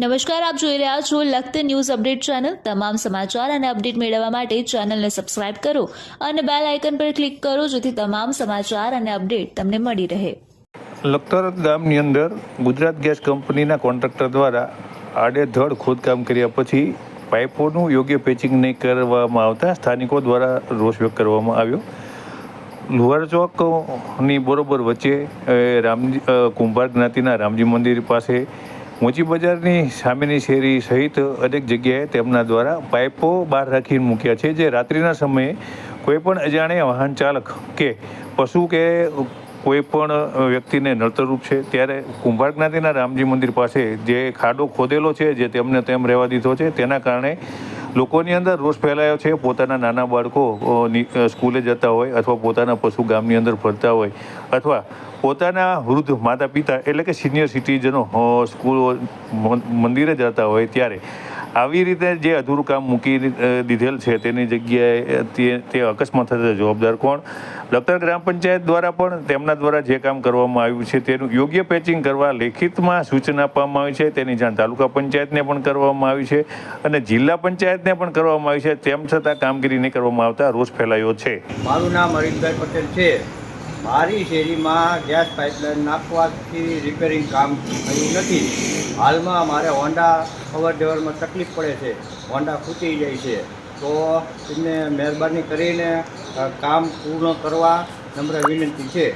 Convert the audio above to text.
નમસ્કાર, આપ જોઈ રહ્યા છો લખત ન્યૂઝ અપડેટ ચેનલ. તમામ સમાચાર અને અપડેટ મેળવવા માટે ચેનલને સબસ્ક્રાઇબ કરો અને બેલ આઇકન પર ક્લિક કરો જેથી તમામ સમાચાર અને અપડેટ તમને મળી રહે. લખતર ગામની અંદર ગુજરાત ગેસ કંપનીના કોન્ટ્રાક્ટર દ્વારા આડેધડ ખોદકામ કર્યા પછી પાઇપોનું યોગ્ય પેચિંગ નહીં કરવામાં આવતા સ્થાનિકો દ્વારા રોષ વ્યક્ત કરવામાં આવ્યો. લુહાર ચોકની બરોબર વચ્ચે રામજી કુંભાર જ્ઞાતિના રામજી મંદિર પાસે મોચી બજારની સામેની શેરી સહિત અનેક જગ્યાએ તેમના દ્વારા પાઇપો બહાર રાખીને મૂક્યા છે, જે રાત્રિના સમયે કોઈપણ અજાણ્યા વાહન ચાલક કે પશુ કે કોઈ પણ વ્યક્તિને નડતરરૂપ છે. ત્યારે કુંભાર જ્ઞાતિના રામજી મંદિર પાસે જે ખાડો ખોદેલો છે, જે તેમને તેમ રહેવા દીધો છે, તેના કારણે લોકોની અંદર રોષ ફેલાયો છે, પોતાના નાના બાળકો સ્કૂલે જતા હોય અથવા પોતાના પશુ ગામની અંદર ફરતા હોય અથવા પોતાના વૃદ્ધ માતા પિતા એટલે કે સિનિયર સિટીઝનો સ્કૂલ મંદિરે જતા હોય ત્યારે આવી રીતે જે અધૂરું કામ મૂકી દીધેલ છે, તેની જગ્યાએ તે તે અકસ્માત થતા જવાબદાર કોણ? લખતર ગ્રામ પંચાયત દ્વારા પણ તેમના દ્વારા જે કામ કરવામાં આવ્યું છે, તેનું યોગ્ય પેચિંગ કરવા લેખિતમાં સૂચના આપવામાં આવી છે, તેની જાણ તાલુકા પંચાયતને પણ કરવામાં આવી છે અને જિલ્લા પંચાયતને પણ કરવામાં આવી છે. તેમ છતાં કામગીરી નહીં કરવામાં આવતા રોષ ફેલાયો છે. મારું નામ હરીશભાઈ પટેલ છે. મારી શેરીમાં ગેસ પાઇપલાઇન નાખવાથી રિપેરિંગ કામ થયું નથી. હાલમાં મારે હોન્ડા અવર જવરમાં તકલીફ પડે છે. હોન્ડા ખૂટી જાય છે. તો એમને મહેરબાની કરીને કામ પૂર્ણ કરવા નમ્ર વિનંતી છે.